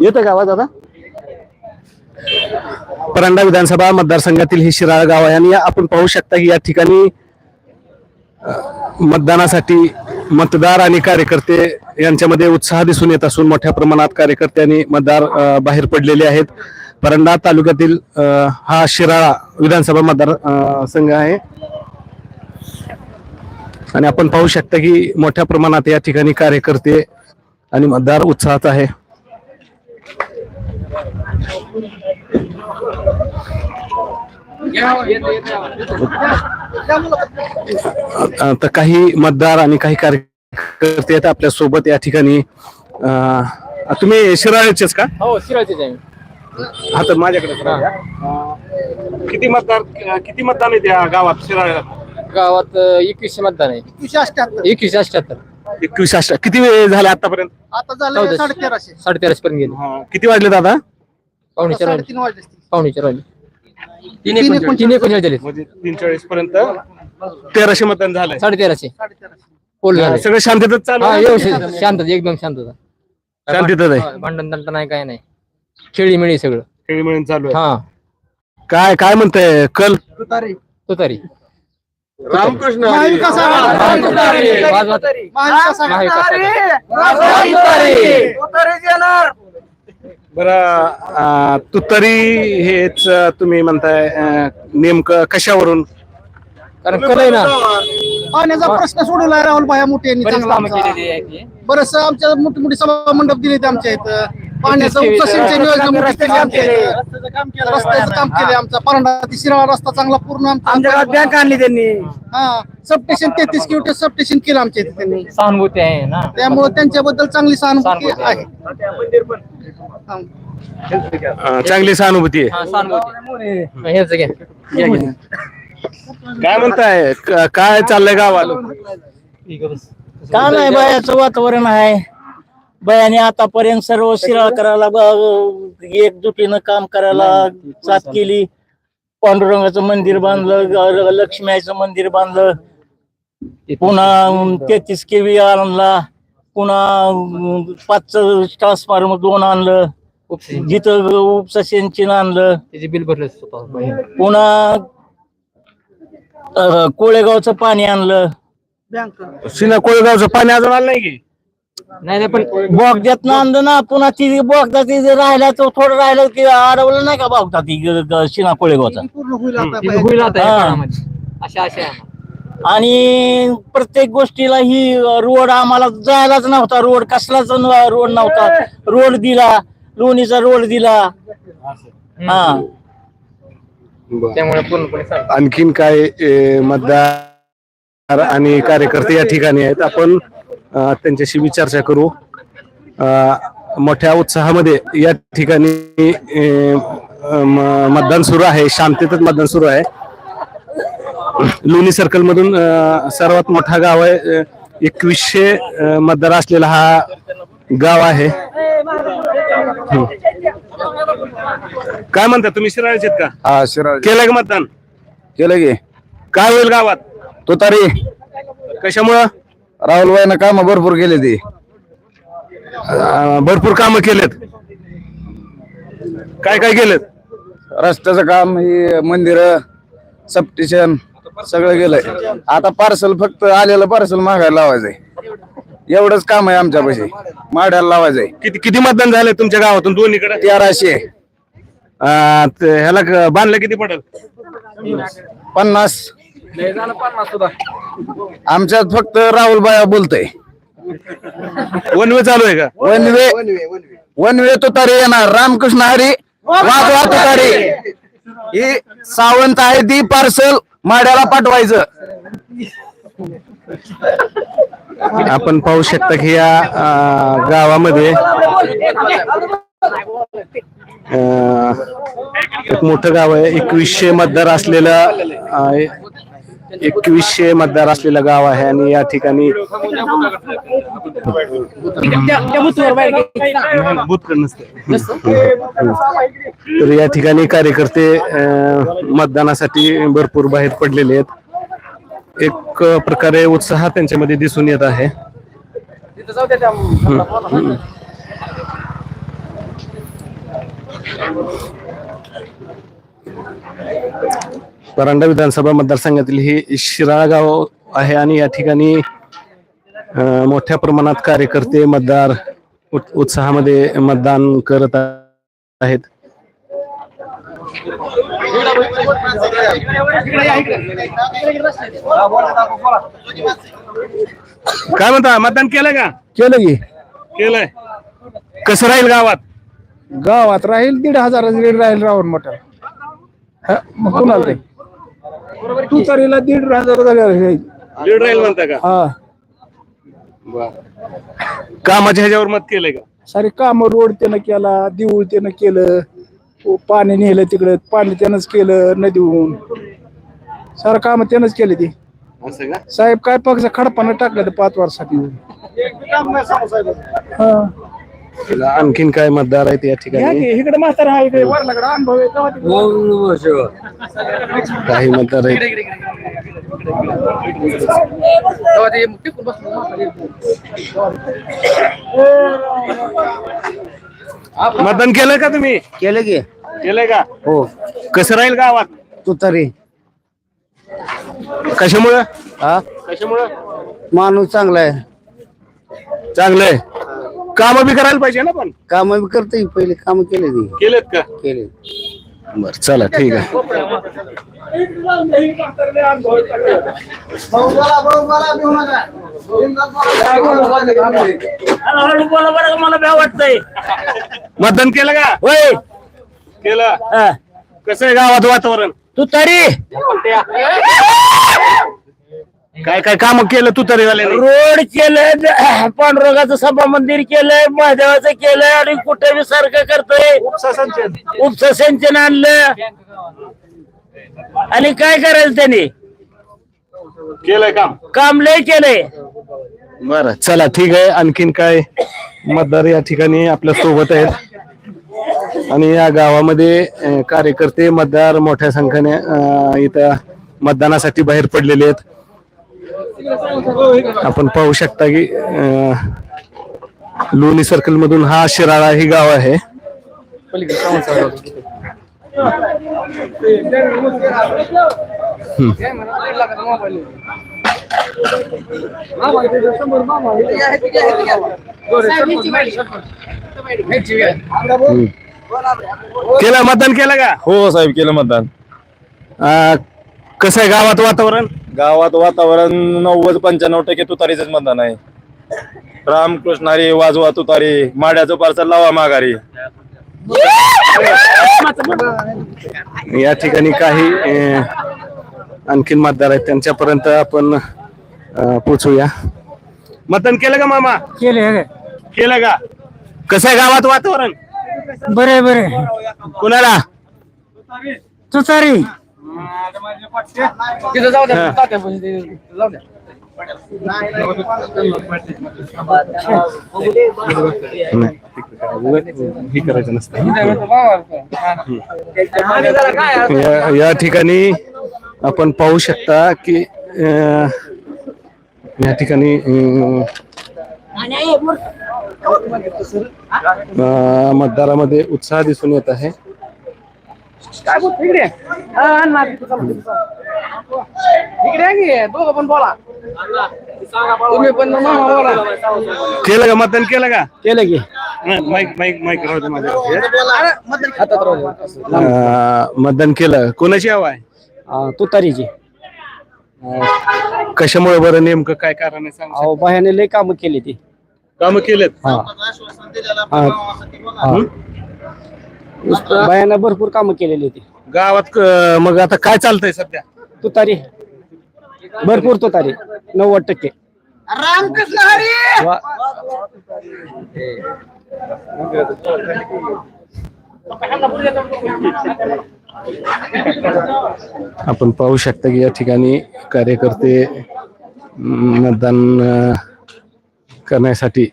येतं गावात आता? परंडा विधानसभा मतदारसंघातील ही शिराळ गाव आहे आणि आपण पाहू शकता की या ठिकाणी मतदानासाठी मतदार आणि कार्यकर्ते यांच्यामध्ये उत्साह दिसून येत असून मोठ्या प्रमाणात कार्यकर्त्यांनी मतदार बाहेर पडलेले आहेत. परंडा तालुक्यातील हा शिराळा विधानसभा मतदार संघ आहे. आणि आपण पाहू शकता की मोठ्या प्रमाणात या ठिकाणी कार्यकर्ते आणि मतदार उत्साहात आहे. आता काही मतदार आणि काही कार्यकर्ते आहेत आपल्यासोबत या ठिकाणी. अं, तुम्ही शिराळ्याचेच का? हो शिराळचेच आहे हा तर माझ्याकडे किती मतदार किती मतदान आहे त्या गावात शिराळ्याला? गावात एकवीसशे मतदान आहे. एकवीसशे अठ्याहत्तर एकवीस अष्ट किती वेळ झाले आतापर्यंत? आता झालं चौदाशे. साडे तेराशे साडे तेराशे पर्यंत गेले. हा, किती वाजले दादा? पावणे चार वाजले. साडेतीन वाजले असतील. पावणे चार वाजले. तीन एकोणचाळीस. तीन एकोणचाळीस. झाले. म्हणजे तीन चाळीस पर्यंत तेराशे मतदान झालंय. साडे तेराशे साडे तेराशे पोल झाले सगळं शांततेत चालू हा आहे? व्यवस्थित शांतता एकदम शांतता शांततेत आहे. भांडण तंटा नाही काय नाही. खेळी मिळी सगळं. खेळी मिळून चालू आहे. हा. काय काय म्हणताय? कल? तुतारी. तो तरी रामकृष्ण महाविकास आघाडी. बरं तुतरी हेच तुम्ही म्हणताय नेमकं कशावरून? कारण कलय ना. पाण्याचा प्रश्न सोडवलाय राहुल भाया मोठे यांनी चांगला. बरंच आमच्या मोठी मोठी सभा मंडप दिले आमच्या इथं. पाण्याचं रस्ते- उपसिंचन योजना. रस्त्याचं काम केले. आमचा. परंडा ते शिराळा रस्ता चांगला पूर्ण आमच्या बँक आणली त्यांनी. हा सबस्टेशन तेहतीस किलोमीटर सबस्टेशन केलं आमच्या इथे त्यांनी. सहानुभूती आहे ना? त्यामुळे त्यांच्याबद्दल चांगली सहानुभूती आहे. हा. चांगली सहानुभूती आहे. हा. काय म्हणताय? काय चाललंय गावात काय नाही बायाचं वातावरण आहे. बायाने आतापर्यंत सर्व शिराळ करायला ब- एकजुटीनं काम करायला साथ केली. पांडुरंगाचं मंदिर बांधलं ग- लक्ष्मीचं मंदिर बांधलं. पुन्हा तेहतीस केवी आणला. पुन्हा पाच ट्रान्सफॉर्मर दोन आणलं. उपसिंचन. जिथं उपसा सिंचन आणलं. त्याचे बिल भरले स्वतः पुन्हा अं, कोळेगावचं पाणी आणलं. बँक सिना कोळगावचं पाणी अजून आलं नाही की? नाही नाही पण बोगद्यात आणलं ना पुन्हा ती बोगदा ती जे राहिला तो थोडं राहिलं की अडवलं नाही का बोगदा ती ग- ग- शिना कोळेगावचा पूर्ण होईल आता तिथं होईल आता या हा. काळामध्ये. अशा अशा आहे. आणि प्रत्येक गोष्टीला ही रोड आम्हाला जायलाच नव्हता रोड कसलाच न- रोड नव्हता. रोड दिला लोणीचा रोड दिला. हा. त्यामुळे पूर्णपणे. आणखीन काय ए, मतदार आणि कार्यकर्ते या ठिकाणी आहेत. आपण त्यांच्याशी चर्चा करू. मोठ्या उत्साहामध्ये या ठिकाणी मतदान सुरू आहे. शांततेत मतदान सुरू आहे. लोणी सर्कल मधून सर्वात मोठा गाव आहे. एकवीसशे मतदार असलेला हा गाव आहे. काय म्हणता तुम्ही शिराळचे आहेत का? हा शिराळ केलं का मतदान? केलं की. काय होईल गावात? तो तरी कशामुळं? राहुलबाईनं काम भरपूर केले ते. अं, भरपूर कामं केलेत. काय काय केलेत? रस्त्याचं काम ही मंदिर सबस्टेशन सगळं गेलंय आता पार्सल फक्त आलेलं पार्सल मागायला लावायचंय. एवढंच काम आहे आमच्यापाशी. माड्याला लावायचंय. किती किती मतदान झाले तुमच्या गावातून दोन्हीकडे? तेराशे. अं, ते ह्याला क- बांधलं किती पडेल? पन्नास. आमच्यात फक्त राहुलबाया बोलतय. वन वे चालू आहे का? One way. वन वे तुतारी येणार. रामकृष्ण हरी वाजवा तुतारी. ही सावंत आहे ती पार्सल माड्याला पाठवायचं. आपण पाहू शकता की या अं, गावामध्ये अं, एक मोठं गाव आहे. एकवीसशे मतदार असलेलं अं, एकवीसशे मतदार असलेलं गाव आहे आणि या ठिकाणी तर या ठिकाणी कार्यकर्ते मतदानासाठी भरपूर बाहेर पडलेले आहेत. एक प्रकारे उत्साह त्यांच्यामध्ये दिसून येत आहे. परांडा विधानसभा मतदारसंघातील हे शिराळा गाव आहे आणि या ठिकाणी मोठ्या प्रमाणात कार्यकर्ते मतदार उत- उत्साहामध्ये मतदान करत आहेत. काय म्हणता मतदान केलं का? केलं की. केलंय. कसं राहील गावात? गावात राहील दीड हजार राहील राहून मोठा हा, मग कुणाला ते तू तरीला दीड हजार. लीड राहील म्हणता का? हा. कामाच्या ह्याच्यावर मत केलंय का? सारे काम रोड त्यानं केला देऊळ त्यानं केलं पाणी नेलं तिकडं पाणी त्यानंच केलं नदीहून सारं काम त्यानंच केलं ती. असं का? साहेब काय पक्ष खडपानं टाकलं ते पाच वर्षासाठी हा. आणखीन काय मतदार आहेत या ठिकाणी? इकडे म्हातारा हा इकडे वरलाकडे अनुभव आहे. गावात काही मतदार आहेत. तेव्हा ते टिकून बसलो मतदान केलंय का तुम्ही? केलं की. केलंय का? हो. कसं राहील गावात? तू तरी. कशामुळं? हा? कशामुळं? माणूस चांगला आहे. चांगलंय काम बी करायला पाहिजे ना पण? काम बी करते पहिले काम केले ती. केलेत का? केले. बर चला ठीक आहे. मला भ्या वाटतंय मतदान केलं का? होय. केलं. हा. कसं आहे गावात वातावरण? तू तरी. काय काय काम केलं तू तरी रोड केलंय पांडुरंगाचं सभा मंदिर केलंय महादेवाचं केलंय आणि कुठे बी सारखं करतोय. उपसा सिंचन. आणलं. आणि काय करायचं त्यांनी? केलंय काम. काम लय केलंय. बर चला ठीक आहे. आणखीन काय? मतदार या ठिकाणी आपल्यासोबत आहेत. आणि या गावामध्ये कार्यकर्ते मतदार मोठ्या संख्येने इथं मतदानासाठी बाहेर पडलेले आहेत. आपण पाहू शकता की लोणी सर्कल मधून हा शिराळा ही गाव आहे. केलं मतदान केलं का? हो साहेब केलं मतदान. कसं आहे गावात वातावरण? गावात वातावरण नव्वद पंच्याण्णव टक्के तुतारीच मतदान आहे. रामकृष्ण हरी वाजवा तुतारी माड्याचं पार्सल लावा माघारी. या ठिकाणी काही आणखीन मतदार आहेत त्यांच्यापर्यंत आपण अं, पोहोचूया मतदान केलं का मामा? केले केलं का? कसं आहे गावात वातावरण? बरे बरे कुणाला? तू तरी तिथं जाऊ द्या तात्या ते- जाऊ द्या हे करायचं नसतं. या या ठिकाणी आपण पाहू शकता की या ठिकाणी मतदारामध्ये उत्साह दिसून येत आहे काय इकडे? हा. इकडे की दोघं पण बोला. तुम्ही पण मामा बोला. केलं का मतदान? केलं का? केलं की. माईक माईक माईक राहू दे माझ्या हातात राहू दे. अं, मतदान केलं. कोणाची हवा आहे? तुतारीची. कशामुळे बरं? नेमकं काय कारण आहे? सांग. अहो बाह्याने लय काम केली ती. काम केलेत? बायानं भरपूर कामं केलेली होती. गावात क- मग आता काय चालतंय सध्या? तुतारी. भरपूर तुतारी. नव्वद टक्के. वा- आपण पाहू शकता की या ठिकाणी कार्यकर्ते अं, मतदान अं, करण्यासाठी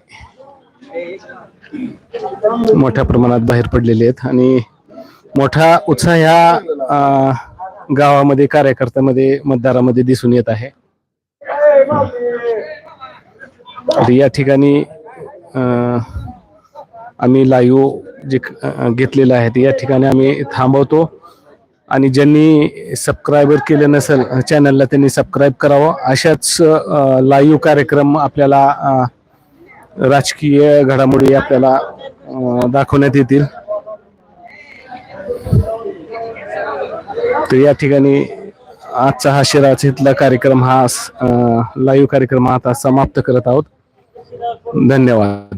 मोठ्या प्रमाणात बाहेर पडलेले आहेत आणि मोठा उत्साह ह्या गावामध्ये कार्यकर्त्यामध्ये मतदारामध्ये दिसून येत आहे. या ठिकाणी आम्ही लाईव्ह जे घेतलेलं आहे या ठिकाणी आम्ही थांबवतो. आणि ज्यांनी सबस्क्राईबर केले नसेल चॅनलला त्यांनी सबस्क्राईब करावं. अशाच लाईव्ह कार्यक्रम आपल्याला राजकीय घडामोडी आपल्याला दाखवण्यात येतील. तर या ठिकाणी आजचा हा शिराज इथला कार्यक्रम हा लाईव्ह कार्यक्रम हा आता समाप्त करत आहोत. धन्यवाद.